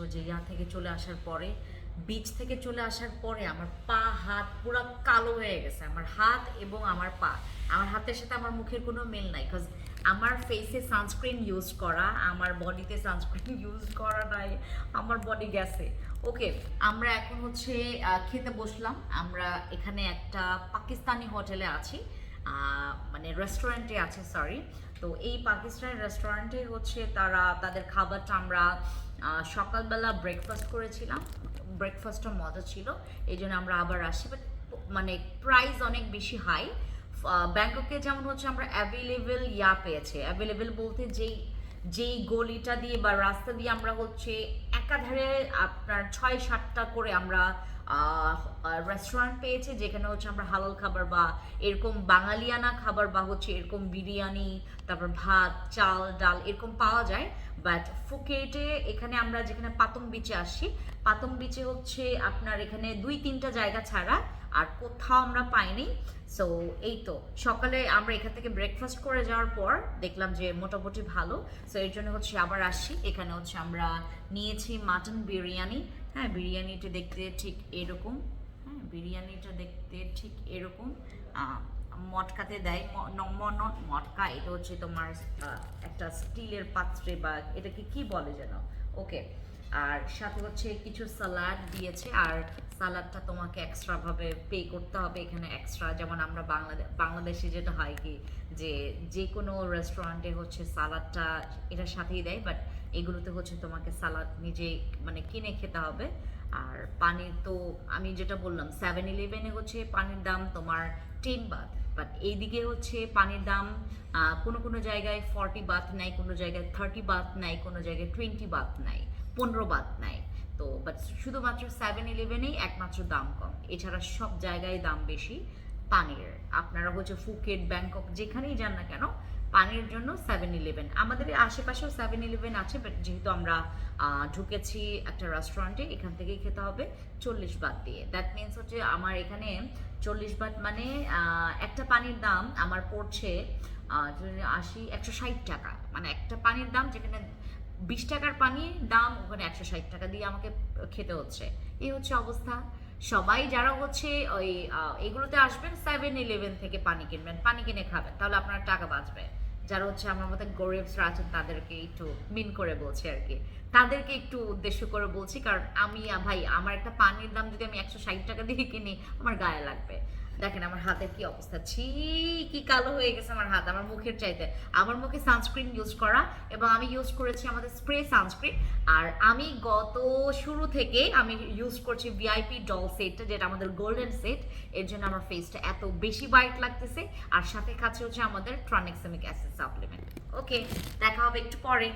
ওই যে ইয়া থেকে চলে আসার পরে বিচ থেকে চলে আসার পরে আমার পা, হাত পুরো কালো হয়ে গেছে। আমার হাত এবং আমার পা। আমার হাতের সাথে আমার মুখের কোনো মিল নাই বিকজ আমার ফেসে সানস্ক্রিন ইউজ করা, আমার বডিতে সানস্ক্রিন ইউজ করা নাই, আমার বডি গেছে। ওকে আমরা এখন হচ্ছে খেতে বসলাম। আমরা এখানে একটা পাকিস্তানি হোটেলে আছি মানে রেস্টুরেন্টে আছে সরি তো এই পাকিস্তানি রেস্টুরেন্টে হচ্ছে তারা তাদের খাবারটা আমরা সকালবেলা ব্রেকফাস্ট করেছিলাম। ব্রেকফাস্টটা মজা ছিল, এই জন্য আমরা আবার আসি। বাট মানে প্রাইস অনেক বেশি হাই ব্যাংককে যেমন হচ্ছে আমরা অ্যাভেলেবেল ইয়া পেয়েছে। অ্যাভেলেবেল বলতে যেই যেই গলিটা দিয়ে বা রাস্তা দিয়ে আমরা হচ্ছে একাধারে আপনার ছয় সাতটা করে আমরা রেস্টুরেন্ট পেয়েছে যেখানে হচ্ছে আমরা হালাল খাবার বা এরকম বাঙালিয়ানা খাবার বা হচ্ছে এরকম বিরিয়ানি, তারপর ভাত, চাল, ডাল এরকম পাওয়া যায়। বাট ফুকেটে এখানে আমরা যেখানে পাতং বিচে আসি, পাতং বিচে হচ্ছে আপনার এখানে দুই তিনটা জায়গা ছাড়া আর কোথাও আমরা পাইনি। সো এই তো। সকালে আমরা এখান থেকে ব্রেকফাস্ট করে যাওয়ার পর দেখলাম যে মোটামুটি ভালো। সো এর জন্য হচ্ছে আবার আসি। এখানে হচ্ছে আমরা নিয়েছি মাটন বিরিয়ানি। হ্যাঁ বিরিয়ানিটা দেখতে ঠিক এরকম। হ্যাঁ বিরিয়ানিটা দেখতে ঠিক এরকম। মটকাতে দেয়। ম- ন- ম- not মটকা, এটা হচ্ছে তোমার একটা স্টিলের পাত্রে বা এটাকে কি বলে যেন? ওকে, আর সাথে হচ্ছে কিছু সালাড দিয়েছে। আর সালাডটা তোমাকে এক্সট্রা ভাবে পে করতে হবে। এখানে এক্সট্রা যেমন আমরা বাংলাদেশ বাংলাদেশে যেটা হয় কি, যে যে কোনো রেস্টুরেন্টে হচ্ছে সালাডটা এটার সাথেই দেয়। বাট এগুলোতে হচ্ছে তোমাকে সালাদ নিজে মানে কিনে খেতে হবে। আর পানির তো, আমি যেটা বললাম সেভেন ইলেভেনে হচ্ছে পানির দাম তোমার টেন বাত বাট এইদিকে হচ্ছে পানির দাম কোনো কোনো জায়গায় ফর্টি বাত নাই, কোনো জায়গায় থার্টি বাত নাই, কোনো জায়গায় টোয়েন্টি বাত নাই, পনেরো বাত নাই। তো বাট শুধুমাত্র সেভেন ইলেভেনেই একমাত্র দাম কম। এছাড়া সব জায়গায় দাম বেশি পানির। আপনারা হচ্ছে ফুকেট ব্যাংকক যেখানেই যান না কেন পানির জন্য সেভেন ইলেভেন আমাদের আশেপাশেও সেভেন ইলেভেন আছে বাট যেহেতু আমরা ঢুকেছি একটা রেস্টুরেন্টে এখান থেকেই খেতে হবে, চল্লিশ বাত দিয়ে। দ্যাট মিনস হচ্ছে আমার এখানে চল্লিশ বাত মানে একটা পানির দাম আমার পড়ছে আশি একশো ষাট টাকা। মানে একটা পানির দাম যেখানে বিশ টাকার পানির দাম ওখানে একশো ষাট টাকা দিয়ে আমাকে খেতে হচ্ছে। এই হচ্ছে অবস্থা। সবাই যারা হচ্ছে ওই এগুলোতে আসবেন সেভেন ইলেভেন থেকে পানি কিনবেন। পানি কিনে খাবেন, তাহলে আপনার টাকা বাঁচবে। যারা হচ্ছে আমার মতো গরিবসরা আছেন তাদেরকে একটু মিন করে বলছি আর কি। তাদেরকে একটু উদ্দেশ্য করে বলছি, কারণ আমি, ভাই, আমার একটা পানির দাম যদি আমি একশো ষাট টাকা দিয়ে কিনি, আমার গায়ে লাগবে। দেখেন আমার হাতের কি অবস্থা। ছি, কি কালো হয়ে গেছে আমার হাত, আমার মুখের চাইতে। আমার মুখে সানস্ক্রিন ইউজ করা এবং আমি ইউজ করেছি আমাদের স্প্রে সানস্ক্রিন আর আমি গত শুরু থেকে আমি ইউজ করছি ভিআইপি ডল সেটটা যেটা আমাদের গোল্ডেন সেট এর জন্য আমার ফেসটা এত বেশি ব্রাইট লাগতেছে। আর সাথে খাচ্ছে হচ্ছে আমাদের ট্রানেক্সামিক অ্যাসিড সাপ্লিমেন্ট ওকে দেখা হবে একটু পরে।